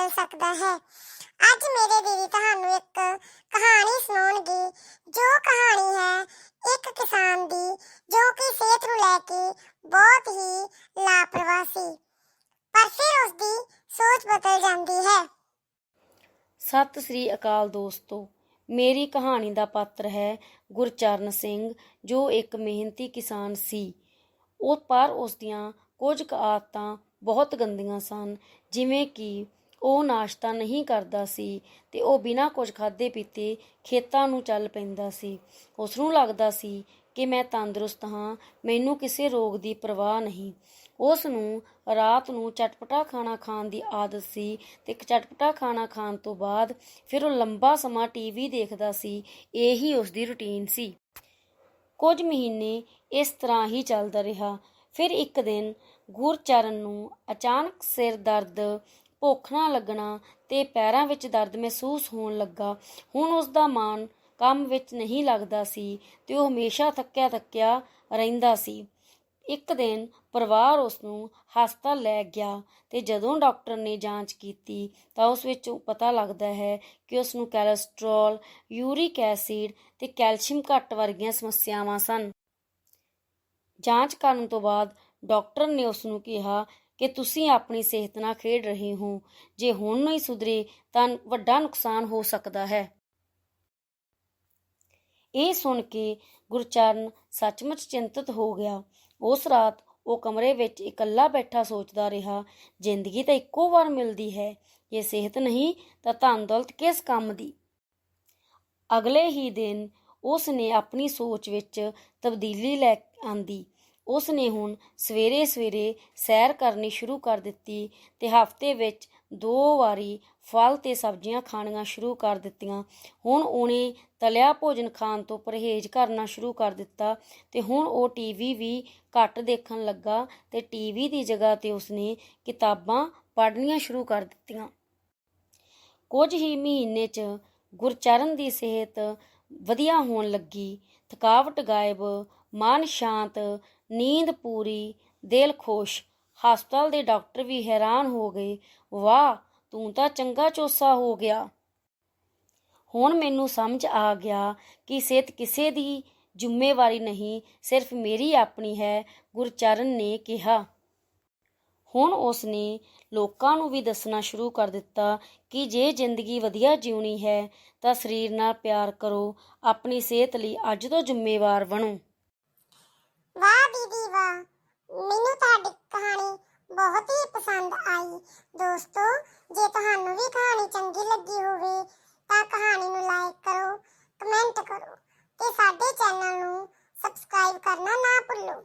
ਬਦਲ ਸਕਦਾ ਹੈ। ਅੱਜ ਮੇਰੇ ਦੀਦੀ ਤੁਹਾਨੂੰ ਇੱਕ ਕਹਾਣੀ ਸੁਣਾਉਣਗੇ। ਜੋ ਕਹਾਣੀ ਹੈ ਇੱਕ ਕਿਸਾਨ ਦੀ, ਜੋ ਕਿ ਸਿਹਤ ਨੂੰ ਲੈ ਕੇ ਬਹੁਤ ਹੀ ਲਾਪਰਵਾਹ ਸੀ। ਪਰ ਫਿਰ ਉਸ ਦੀ ਸੋਚ ਬਦਲ ਜਾਂਦੀ ਹੈ। ਸਤਿ ਸ੍ਰੀ ਅਕਾਲ ਦੋਸਤੋ। ਮੇਰੀ ਕਹਾਣੀ ਦਾ ਪਾਤਰ ਹੈ ਗੁਰਚਰਨ ਸਿੰਘ, ਜੋ ਇੱਕ ਮਿਹਨਤੀ ਕਿਸਾਨ ਸੀ। ਉਹ ਪਰ ਉਸ ਦੀਆਂ ਕੁਝ ਆਦਤਾਂ ਬਹੁਤ ਗੰਦੀਆਂ ਸਨ, ਜਿਵੇਂ ਕਿ ਉਹ ਨਾਸ਼ਤਾ ਨਹੀਂ ਕਰਦਾ ਸੀ ਤੇ ਉਹ ਬਿਨਾਂ ਕੁਝ ਖਾਦੇ ਪੀਤੇ ਖੇਤਾਂ ਨੂੰ ਚੱਲ ਪੈਂਦਾ ਸੀ। ਉਸ ਨੂੰ ਲੱਗਦਾ ਸੀ ਕਿ ਮੈਂ ਤੰਦਰੁਸਤ ਹਾਂ, ਮੈਨੂੰ ਕਿਸੇ ਰੋਗ ਦੀ ਪਰਵਾਹ ਨਹੀਂ। ਉਸ ਨੂੰ ਰਾਤ ਨੂੰ ਚਟਪਟਾ ਖਾਣਾ ਖਾਣ ਦੀ ਆਦਤ ਸੀ ਤੇ ਚਟਪਟਾ ਖਾਣਾ ਖਾਣ ਤੋਂ ਬਾਅਦ ਫਿਰ ਉਹ ਲੰਬਾ ਸਮਾਂ ਟੀਵੀ ਦੇਖਦਾ ਸੀ, ਇਹੀ ਉਸ ਦੀ ਰੁਟੀਨ ਸੀ। ਕੁਝ ਮਹੀਨੇ ਇਸ ਤਰ੍ਹਾਂ ਹੀ ਚੱਲਦਾ ਰਿਹਾ। ਫਿਰ ਇੱਕ ਦਿਨ ਗੁਰਚਰਨ ਨੂੰ ਅਚਾਨਕ ਸਿਰ ਦਰਦ ਭੁੱਖ ਨਾ ਲੱਗਣਾ ਤੇ ਪੈਰਾਂ ਵਿੱਚ ਦਰਦ ਮਹਿਸੂਸ ਹੋਣ ਲੱਗਾ। ਹੁਣ ਉਸ ਦਾ ਮਨ ਕੰਮ ਵਿੱਚ ਨਹੀਂ ਲੱਗਦਾ ਸੀ ਤੇ ਉਹ ਹਮੇਸ਼ਾ ਥੱਕਿਆ ਥੱਕਿਆ ਰਹਿੰਦਾ ਸੀ। ਇੱਕ ਦਿਨ ਪਰਿਵਾਰ ਉਸ ਨੂੰ ਹਸਪਤਾਲ ਲੈ ਗਿਆ ਤੇ ਜਦੋਂ ਡਾਕਟਰ ਨੇ ਜਾਂਚ ਕੀਤੀ ਤਾਂ ਉਸ ਵਿੱਚ ਪਤਾ ਲੱਗਦਾ ਹੈ ਕਿ ਉਸ ਨੂੰ ਕੋਲੇਸਟ੍ਰੋਲ, ਯੂਰਿਕ ਐਸਿਡ ਤੇ ਕੈਲਸ਼ੀਅਮ ਘੱਟ ਵਰਗੀਆਂ ਸਮੱਸਿਆਵਾਂ ਸਨ। ਜਾਂਚ ਕਰਨ ਤੋਂ ਬਾਅਦ ਡਾਕਟਰ ਨੇ ਉਸ ਨੂੰ ਕਿਹਾ ਕਿ ਤੁਸੀਂ ਆਪਣੀ ਸਿਹਤ ਨਾਲ ਖੇਡ ਰਹੇ ਹੋ। ਜੇ ਹੁਣ ਨਹੀਂ ਸੁਧਰੇ, ਤਾਂ ਵੱਡਾ ਨੁਕਸਾਨ ਹੋ ਸਕਦਾ ਹੈ। ਇਹ ਸੁਣ ਕੇ ਗੁਰਚਰਨ ਸੱਚਮੁੱਚ ਚਿੰਤਤ ਹੋ ਗਿਆ। ਉਸ ਰਾਤ ਉਹ ਕਮਰੇ ਵਿੱਚ ਇਕੱਲਾ ਬੈਠਾ ਸੋਚਦਾ ਰਿਹਾ, ਜ਼ਿੰਦਗੀ ਤਾਂ ਇੱਕੋ ਵਾਰ ਮਿਲਦੀ ਹੈ। ਜੇ ਸਿਹਤ ਨਹੀਂ, ਤਾਂ ਧਨ ਦੌਲਤ ਕਿਸ ਕੰਮ ਦੀ? ਅਗਲੇ ਹੀ ਦਿਨ ਉਸ ਨੇ ਆਪਣੀ ਸੋਚ ਵਿੱਚ ਤਬਦੀਲੀ ਲੈ ਆਂਦੀ। ਉਸ ਨੇ ਹੁਣ ਸਵੇਰੇ ਸਵੇਰੇ ਸੈਰ ਕਰਨੀ ਸ਼ੁਰੂ ਕਰ ਦਿੱਤੀ ਤੇ ਹਫ਼ਤੇ ਵਿੱਚ ਦੋ ਵਾਰੀ ਫਲ ਤੇ ਸਬਜ਼ੀਆਂ ਖਾਣੀਆਂ ਸ਼ੁਰੂ ਕਰ ਦਿੱਤੀਆਂ। ਹੁਣ ਉਹਨੇ ਤਲਿਆ ਭੋਜਨ ਖਾਣ ਤੋਂ ਪਰਹੇਜ਼ ਕਰਨਾ ਸ਼ੁਰੂ ਕਰ ਦਿੱਤਾ ਤੇ ਹੁਣ ਉਹ ਟੀਵੀ ਵੀ ਘੱਟ ਦੇਖਣ ਲੱਗਾ ਤੇ ਟੀਵੀ ਦੀ ਜਗ੍ਹਾ ਤੇ ਉਸਨੇ ਕਿਤਾਬਾਂ ਪੜ੍ਹਨੀਆਂ ਸ਼ੁਰੂ ਕਰ ਦਿੱਤੀਆਂ। ਕੁਝ ਹੀ ਮਹੀਨੇ 'ਚ ਗੁਰਚਰਨ ਦੀ ਸਿਹਤ ਵਧੀਆ ਹੋਣ ਲੱਗੀ। ਥਕਾਵਟ ਗਾਇਬ, ਮਨ ਸ਼ਾਂਤ, ਨੀਂਦ ਪੂਰੀ, ਦਿਲ ਖੁਸ਼। ਹਸਪਤਾਲ ਦੇ ਡਾਕਟਰ ਵੀ ਹੈਰਾਨ ਹੋ ਗਏ। ਵਾਹ, ਤੂੰ ਤਾਂ ਚੰਗਾ ਚੋਸਾ ਹੋ ਗਿਆ। ਹੁਣ ਮੈਨੂੰ ਸਮਝ ਆ ਗਿਆ ਕਿ ਸਿਹਤ ਕਿਸੇ ਦੀ ਜ਼ਿੰਮੇਵਾਰੀ ਨਹੀਂ, ਸਿਰਫ ਮੇਰੀ ਆਪਣੀ ਹੈ, ਗੁਰਚਰਨ ਨੇ ਕਿਹਾ। ਹੁਣ ਉਸ ਨੇ ਲੋਕਾਂ ਨੂੰ ਵੀ ਦੱਸਣਾ ਸ਼ੁਰੂ ਕਰ ਦਿੱਤਾ ਕਿ ਜੇ ਜ਼ਿੰਦਗੀ ਵਧੀਆ ਜਿਉਣੀ ਹੈ, ਤਾਂ ਸਰੀਰ ਨਾਲ ਪਿਆਰ ਕਰੋ, ਆਪਣੀ ਸਿਹਤ ਲਈ ਅੱਜ ਤੋਂ ਜ਼ਿੰਮੇਵਾਰ ਬਣੋ। ਵਾਹ ਦੀਦੀ ਵਾਹ, ਮੈਨੂੰ ਤੁਹਾਡੀ ਕਹਾਣੀ ਬਹੁਤ ਹੀ ਪਸੰਦ ਆਈ। ਦੋਸਤੋ, ਜੇ ਤੁਹਾਨੂੰ ਵੀ ਕਹਾਣੀ ਚੰਗੀ ਲੱਗੀ ਹੋਵੇ, ਤਾਂ ਕਹਾਣੀ ਨੂੰ ਲਾਈਕ ਕਰੋ, ਕਮੈਂਟ ਕਰੋ ਤੇ ਸਾਡੇ ਚੈਨਲ ਨੂੰ ਸਬਸਕ੍ਰਾਈਬ ਕਰਨਾ ਨਾ ਭੁੱਲੋ।